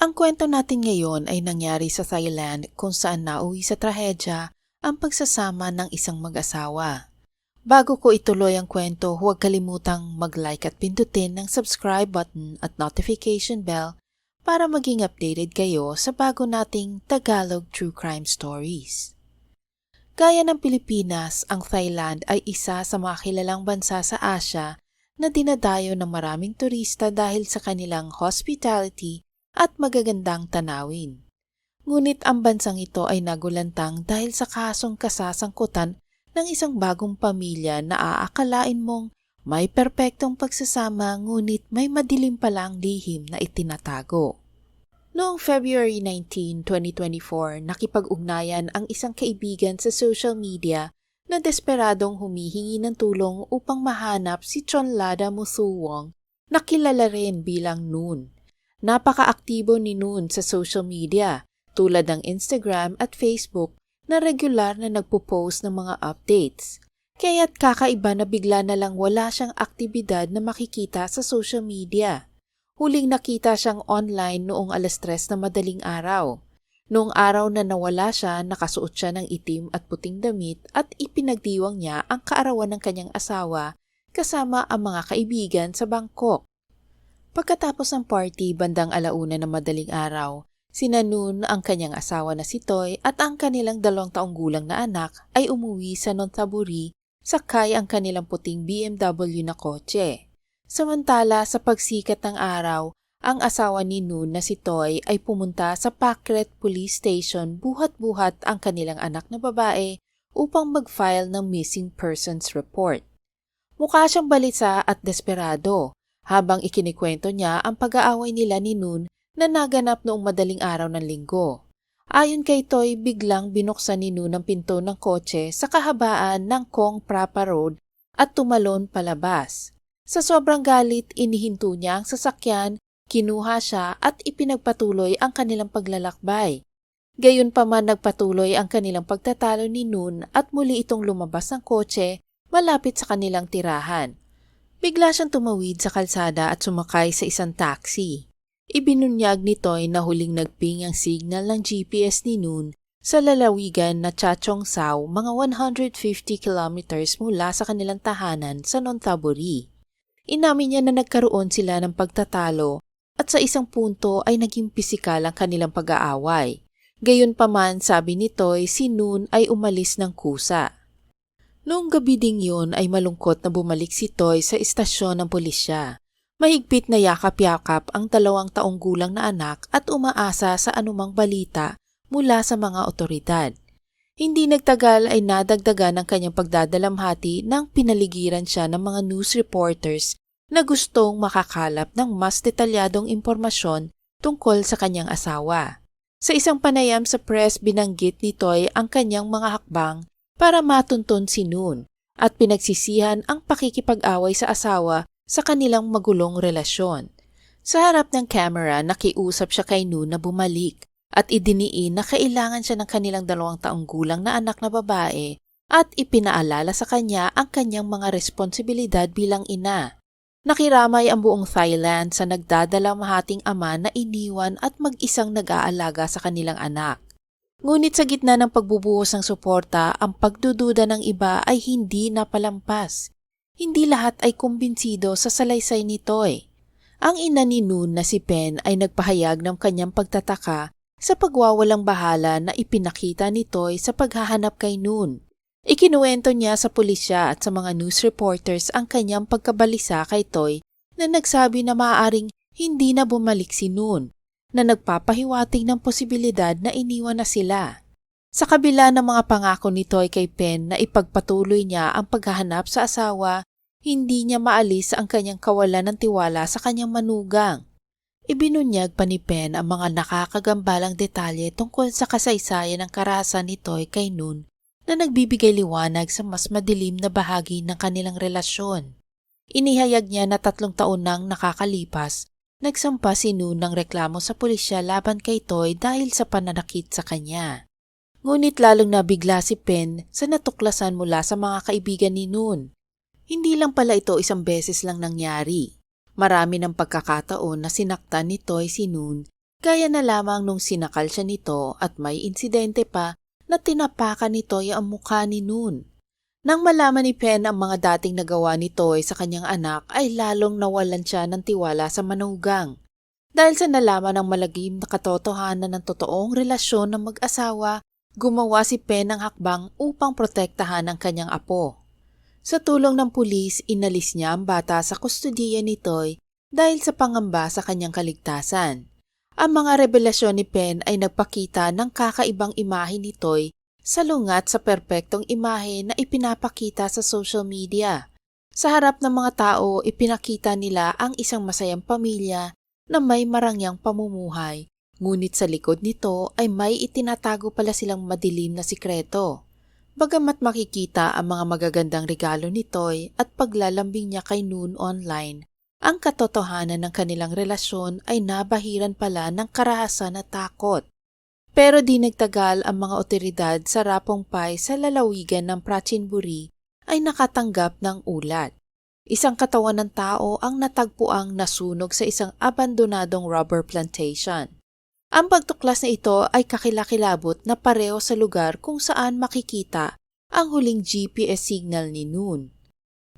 Ang kwento natin ngayon ay nangyari sa Thailand kung saan nauwi sa trahedya ang pagsasama ng isang mag-asawa. Bago ko ituloy ang kwento, huwag kalimutang mag-like at pindutin ng subscribe button at notification bell para maging updated kayo sa bago nating Tagalog True Crime Stories. Gaya ng Pilipinas, ang Thailand ay isa sa mga kilalang bansa sa Asia na dinadayo ng maraming turista dahil sa kanilang hospitality at magagandang tanawin. Ngunit ang bansang ito ay nagulantang dahil sa kasong kasasangkutan ng isang bagong pamilya na aakalain mong may perpektong pagsasama ngunit may madilim palang lihim na itinatago. Noong February 19, 2024, nakipag-ugnayan ang isang kaibigan sa social media na desperadong humihingi ng tulong upang mahanap si Chonlada Musuwong na kilala rin bilang Noon. Napaka-aktibo ni Noon sa social media tulad ng Instagram at Facebook na regular na nagpo-post ng mga updates. Kaya't kakaiba na bigla na lang wala siyang aktibidad na makikita sa social media. Huling nakita siyang online noong alas 3 na madaling araw. Noong araw na nawala siya, nakasuot siya ng itim at puting damit at ipinagdiwang niya ang kaarawan ng kanyang asawa kasama ang mga kaibigan sa Bangkok. Pagkatapos ng party bandang alauna na madaling araw, sina Noon ang kanyang asawa na si Toy at ang kanilang dalawang taong gulang na anak ay umuwi sa Nonthaburi sakay ang kanilang puting BMW na kotse. Samantala sa pagsikat ng araw, ang asawa ni Noon na si Toy ay pumunta sa Pakret Police Station buhat-buhat ang kanilang anak na babae upang mag-file ng missing persons report. Mukha siyang balisa at desperado habang ikinikwento niya ang pag-aaway nila ni Noon na naganap noong madaling araw ng linggo. Ayon kay Toy, biglang binuksan ni Noon ang pinto ng kotse sa kahabaan ng Kong Prapa Road at tumalon palabas. Sa sobrang galit, inihinto niya ang sasakyan, kinuha siya at ipinagpatuloy ang kanilang paglalakbay. Gayon pa man nagpatuloy ang kanilang pagtatalo ni Noon at muli itong lumabas ng kotse malapit sa kanilang tirahan. Bigla siyang tumawid sa kalsada at sumakay sa isang taxi. Ibinunyag ni Toy na huling nagping ang signal ng GPS ni Noon sa lalawigan na Chachong Sao mga 150 kilometers mula sa kanilang tahanan sa Nonthaburi. Inamin niya na nagkaroon sila ng pagtatalo at sa isang punto ay naging pisikal ang kanilang pag-aaway. Gayon pa man sabi ni Toy si Noon ay umalis ng kusa. Noong gabi ding yun ay malungkot na bumalik si Toy sa istasyon ng pulisya. Mahigpit na yakap-yakap ang dalawang taong gulang na anak at umaasa sa anumang balita mula sa mga otoridad. Hindi nagtagal ay nadagdagan ang kanyang pagdadalamhati nang pinaligiran siya ng mga news reporters na gustong makakalap ng mas detalyadong impormasyon tungkol sa kanyang asawa. Sa isang panayam sa press binanggit ni Toy ang kanyang mga hakbang para matunton si Noon at pinagsisihan ang pakikipag-away sa asawa sa kanilang magulong relasyon. Sa harap ng camera, nakiusap siya kay Noon na bumalik at idiniin na kailangan siya ng kanilang dalawang taong gulang na anak na babae at ipinaalala sa kanya ang kanyang mga responsibilidad bilang ina. Nakiramay ang buong Thailand sa nagdadalamahating ama na iniwan at mag-isang nag-aalaga sa kanilang anak. Ngunit sa gitna ng pagbubuhos ng suporta, ang pagdududa ng iba ay hindi napalampas. Hindi lahat ay kumbinsido sa salaysay ni Toy. Ang ina ni Noon na si Pen ay nagpahayag ng kanyang pagtataka sa pagwawalang bahala na ipinakita ni Toy sa paghahanap kay Noon. Ikinuwento niya sa pulisya at sa mga news reporters ang kanyang pagkabalisa kay Toy na nagsabi na maaaring hindi na bumalik si Noon, na nagpapahiwatig ng posibilidad na iniwan na sila. Sa kabila ng mga pangako ni Toy kay Pen na ipagpatuloy niya ang paghahanap sa asawa, hindi niya maalis ang kanyang kawalan ng tiwala sa kanyang manugang. Ibinunyag pa ni Pen ang mga nakakagambalang detalye tungkol sa kasaysayan ng karahasan ni Toy kay Noon na nagbibigay liwanag sa mas madilim na bahagi ng kanilang relasyon. Inihayag niya na tatlong taon nang nakakalipas, nagsampa si Noon ng reklamo sa pulisya laban kay Toy dahil sa pananakit sa kanya. Ngunit lalong nabigla si Pen sa natuklasan mula sa mga kaibigan ni Noon. Hindi lang pala ito isang beses lang nangyari. Marami ng pagkakataon na sinaktan ni Toy si Noon Gaya na lamang nung sinakal siya nito at may insidente pa na tinapakan ni Toy ang mukha ni Noon. Nang malaman ni Pen ang mga dating nagawa ni Toy sa kanyang anak ay lalong nawalan siya ng tiwala sa manugang. Dahil sa nalaman ng malagim na katotohanan ng totoong relasyon ng mag-asawa, gumawa si Pen ng hakbang upang protektahan ang kanyang apo. Sa tulong ng pulis, inalis niya ang bata sa kustudiya ni Toy dahil sa pangamba sa kanyang kaligtasan. Ang mga revelasyon ni Pen ay nagpakita ng kakaibang imahe ni Toy sa lungat sa perpektong imahe na ipinapakita sa social media. Sa harap ng mga tao, ipinakita nila ang isang masayang pamilya na may marangyang pamumuhay, ngunit sa likod nito ay may itinatago pala silang madilim na sikreto. Bagamat makikita ang mga magagandang regalo ni Toy at paglalambing niya kay Noon online, ang katotohanan ng kanilang relasyon ay nabahiran pala ng karahasan at takot. Pero di nagtagal ang mga otoridad sa Rapong Pai sa lalawigan ng Prachinburi ay nakatanggap ng ulat. Isang katawan ng tao ang natagpuang nasunog sa isang abandonadong rubber plantation. Ang pagtuklas na ito ay kakilakilabot na pareho sa lugar kung saan makikita ang huling GPS signal ni Noon.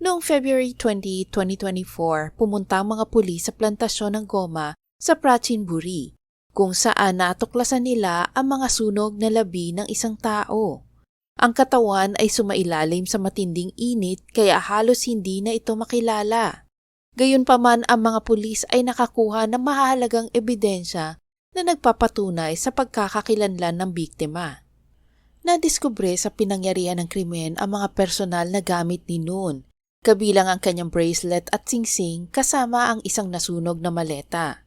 Noong February 20, 2024, pumunta ang mga pulis sa plantasyon ng goma sa Prachinburi, kung saan natuklasan nila ang mga sunog na labi ng isang tao. Ang katawan ay sumailalim sa matinding init kaya halos hindi na ito makilala. Gayunpaman ang mga pulis ay nakakuha ng mahalagang ebidensya na nagpapatunay sa pagkakakilanlan ng biktima. Nadiskubre sa pinangyarihan ng krimen ang mga personal na gamit ni Noon, kabilang ang kanyang bracelet at singsing kasama ang isang nasunog na maleta.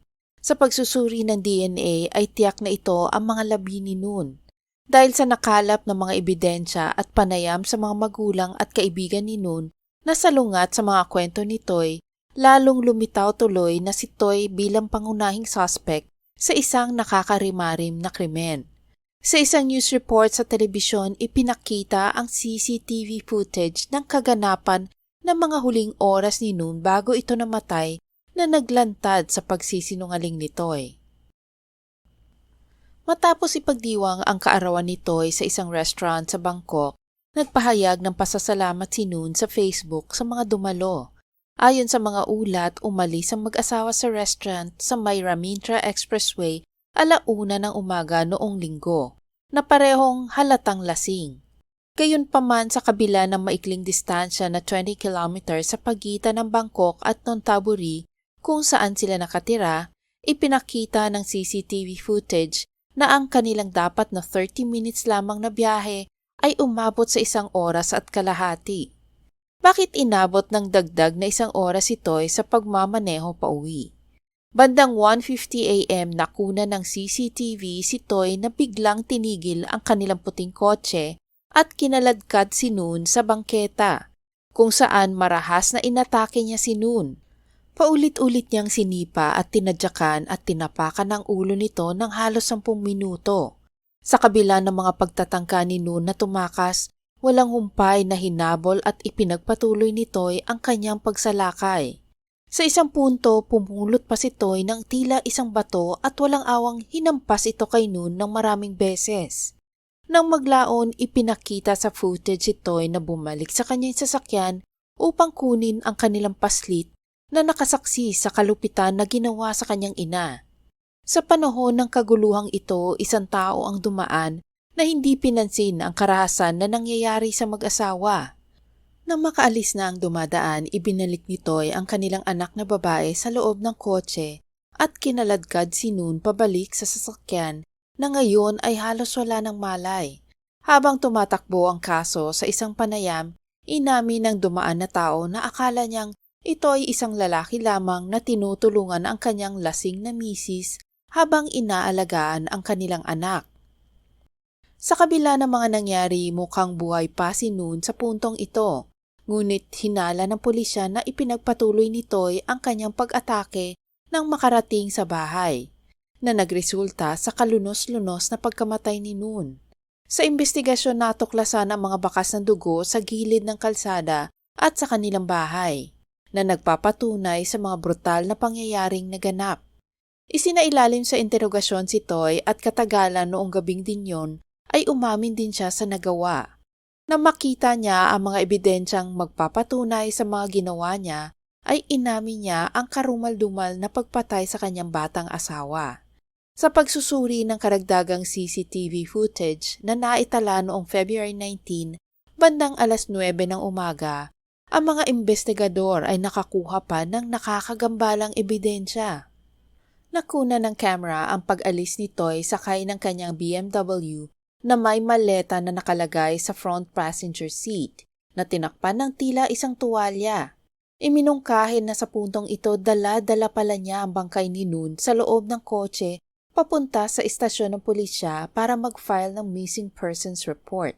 Sa pagsusuri ng DNA ay tiyak na ito ang mga labi ni Noon. Dahil sa nakalap ng mga ebidensya at panayam sa mga magulang at kaibigan ni Noon na salungat sa mga kwento ni Toy, lalong lumitaw tuloy na si Toy bilang pangunahing suspect sa isang nakakarimarim na krimen. Sa isang news report sa telebisyon, ipinakita ang CCTV footage ng kaganapan ng mga huling oras ni Noon bago ito namatay na naglantad sa pagsisinungaling ni Toy. Matapos ipagdiwang ang kaarawan ni Toy sa isang restaurant sa Bangkok, nagpahayag ng pasasalamat si Noon sa Facebook sa mga dumalo. Ayon sa mga ulat, umalis ang mag-asawa sa restaurant sa may Ramintra Expressway alauna ng umaga noong linggo, na parehong halatang lasing. Gayunpaman sa kabila ng maikling distansya na 20 kilometers sa pagitan ng Bangkok at Nonthaburi kung saan sila nakatira, ipinakita ng CCTV footage na ang kanilang dapat na 30 minutes lamang na biyahe ay umabot sa isang oras at kalahati. Bakit inabot ng dagdag na isang oras ito sa pagmamaneho pa uwi? Bandang 1.50 a.m. nakuna ng CCTV si Toy na biglang tinigil ang kanilang puting kotse at kinaladkad si Noon sa bangketa, kung saan marahas na inatake niya si Noon. Paulit-ulit niyang sinipa at tinadyakan at tinapakan ang ulo nito ng halos 10 minuto. Sa kabila ng mga pagtatangka ni Noon na tumakas, walang humpay na hinabol at ipinagpatuloy ni Toy ang kanyang pagsalakay. Sa isang punto, pumulot pa si Toy ng tila isang bato at walang awang hinampas ito kay Noon ng maraming beses. Nang maglaon, ipinakita sa footage si Toy na bumalik sa kanyang sasakyan upang kunin ang kanilang paslit na nakasaksi sa kalupitan na ginawa sa kanyang ina. Sa panahon ng kaguluhang ito, isang tao ang dumaan na hindi pinansin ang karahasan na nangyayari sa mag-asawa. Nang makaalis na ang dumadaan, ibinalik ni Toy ang kanilang anak na babae sa loob ng kotse at kinaladkad si Noon pabalik sa sasakyan na ngayon ay halos wala ng malay. Habang tumatakbo ang kaso sa isang panayam, inamin ng dumaan na tao na akala niyang ito ay isang lalaki lamang na tinutulungan ang kanyang lasing na misis habang inaalagaan ang kanilang anak. Sa kabila ng mga nangyari, mukhang buhay pa si Noon sa puntong ito. Ngunit hinala ng pulisya na ipinagpatuloy ni Toy ang kanyang pag-atake nang makarating sa bahay, na nagresulta sa kalunos-lunos na pagkamatay ni Noon. Sa investigasyon natuklasan ang mga bakas ng dugo sa gilid ng kalsada at sa kanilang bahay na nagpapatunay sa mga brutal na pangyayaring naganap. Isinailalim sa interogasyon si Toy at katagalan noong gabing din yon ay umamin din siya sa nagawa. Na makita niya ang mga ebidensyang magpapatunay sa mga ginawa niya, ay inamin niya ang karumal-dumal na pagpatay sa kanyang batang asawa. Sa pagsusuri ng karagdagang CCTV footage na naitala noong February 19, bandang alas 9 ng umaga, ang mga investigador ay nakakuha pa ng nakakagambalang ebidensya. Nakuna ng camera ang pag-alis ni Toy sakay ng kanyang BMW na may maleta na nakalagay sa front passenger seat na tinakpan ng tila isang tuwalya. Iminungkahin na sa puntong ito dala-dala pala niya ang bangkay ni Noon sa loob ng kotse papunta sa istasyon ng pulisya para mag-file ng missing persons report.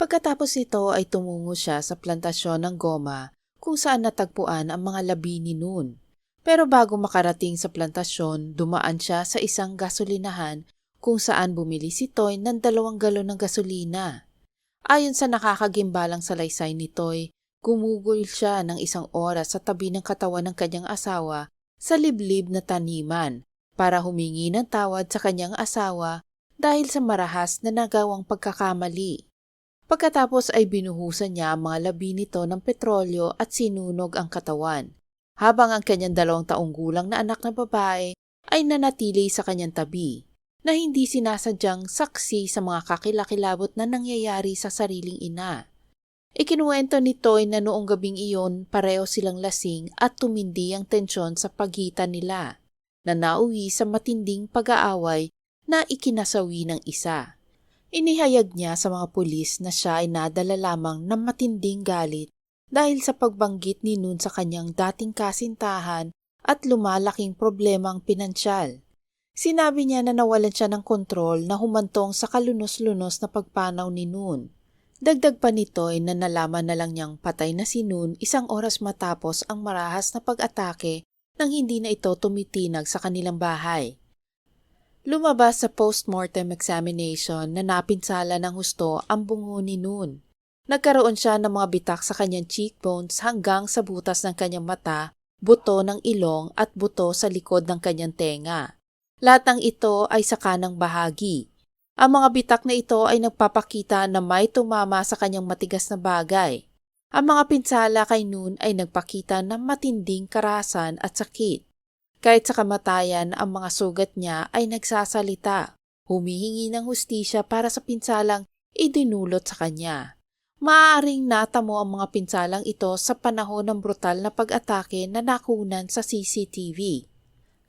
Pagkatapos ito ay tumungo siya sa plantasyon ng goma kung saan natagpuan ang mga labi ni Noon. Pero bago makarating sa plantasyon, dumaan siya sa isang gasolinahan kung saan bumili si Toy ng dalawang galon ng gasolina. Ayon sa nakakagimbalang salaysay ni Toy, gumugol siya ng isang oras sa tabi ng katawan ng kanyang asawa sa liblib na taniman para humingi ng tawad sa kanyang asawa dahil sa marahas na nagawang pagkakamali. Pagkatapos ay binuhusan niya ang mga labi nito ng petrolyo at sinunog ang katawan habang ang kanyang dalawang taong gulang na anak na babae ay nanatili sa kanyang tabi na hindi sinasadyang saksi sa mga kakilakilabot na nangyayari sa sariling ina. Ikinuwento ni Toy na noong gabing iyon pareho silang lasing at tumindi ang tensyon sa pagitan nila na nauwi sa matinding pag-aaway na ikinasawi ng isa. Inihayag niya sa mga pulis na siya ay nadala lamang ng matinding galit dahil sa pagbanggit ni Noon sa kanyang dating kasintahan at lumalaking problemang pinansyal. Sinabi niya na nawalan siya ng kontrol na humantong sa kalunos-lunos na pagpanaw ni Noon. Dagdag pa nito ay na nalaman na lang niyang patay na si Noon isang oras matapos ang marahas na pag-atake nang hindi na ito tumitinag sa kanilang bahay. Lumabas sa post-mortem examination na napinsala ng husto ang bungo ni Noon. Nagkaroon siya ng mga bitak sa kanyang cheekbones hanggang sa butas ng kanyang mata, buto ng ilong at buto sa likod ng kanyang tenga. Lahat ng ito ay sa kanang bahagi. Ang mga bitak na ito ay nagpapakita na may tumama sa kanyang matigas na bagay. Ang mga pinsala kay Noon ay nagpakita ng matinding karasan at sakit. Kahit sa kamatayan, ang mga sugat niya ay nagsasalita, humihingi ng hustisya para sa pinsalang idinulot sa kanya. Maaaring natamo ang mga pinsalang ito sa panahon ng brutal na pag-atake na nakunan sa CCTV.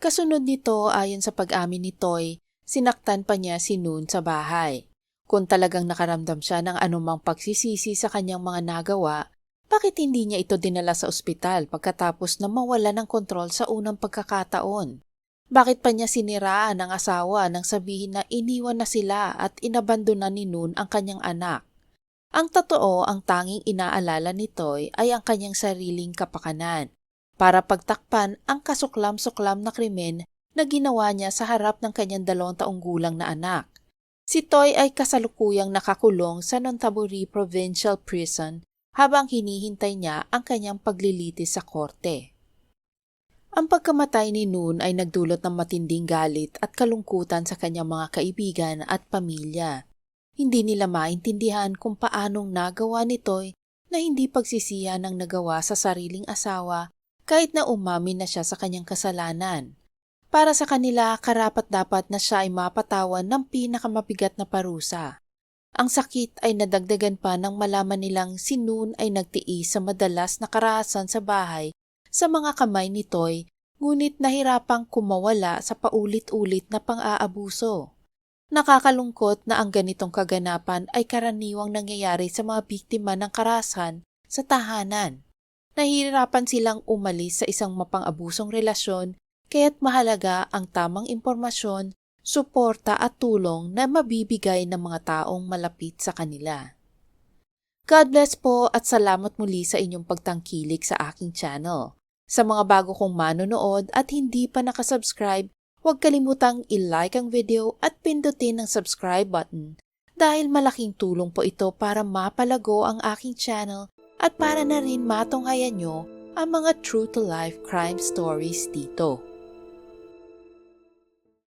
Kasunod nito ayon sa pag-amin ni Toy, sinaktan pa niya si Noon sa bahay. Kung talagang nakaramdam siya ng anumang pagsisisi sa kanyang mga nagawa, bakit hindi niya ito dinala sa ospital pagkatapos na mawala ng kontrol sa unang pagkakataon? Bakit pa niya siniraan ang asawa nang sabihin na iniwan na sila at inabandonan ni Noon ang kanyang anak? Ang totoo, ang tanging inaalala ni Toy ay ang kanyang sariling kapakanan para pagtakpan ang kasuklam-suklam na krimen na ginawa niya sa harap ng kanyang dalawang taong gulang na anak. Si Toy ay kasalukuyang nakakulong sa Nontaburi Provincial Prison habang hinihintay niya ang kanyang paglilitis sa korte. Ang pagkamatay ni Noon ay nagdulot ng matinding galit at kalungkutan sa kanyang mga kaibigan at pamilya hindi nila maintindihan kung paanong nagawa nito'y na hindi pagsisihan ng nagawa sa sariling asawa kahit na umamin na siya sa kanyang kasalanan. Para sa kanila, karapat dapat na siya ay mapatawan ng pinakamabigat na parusa. Ang sakit ay nadagdagan pa nang malaman nilang si Noon ay nagtiis sa madalas na karahasan sa bahay sa mga kamay ni Toy ngunit nahirapang kumawala sa paulit-ulit na pang-aabuso. Nakakalungkot na ang ganitong kaganapan ay karaniwang nangyayari sa mga biktima ng karasan sa tahanan. Nahihirapan silang umalis sa isang mapang-abusong relasyon kaya't mahalaga ang tamang impormasyon, suporta at tulong na mabibigay ng mga taong malapit sa kanila. God bless po at salamat muli sa inyong pagtangkilik sa aking channel. Sa mga bago kong manonood at hindi pa nakasubscribe, Huwag kalimutang i-like ang video at pindutin ang subscribe button dahil malaking tulong po ito para mapalago ang aking channel at para na rin matunghayan nyo ang mga true-to-life crime stories dito.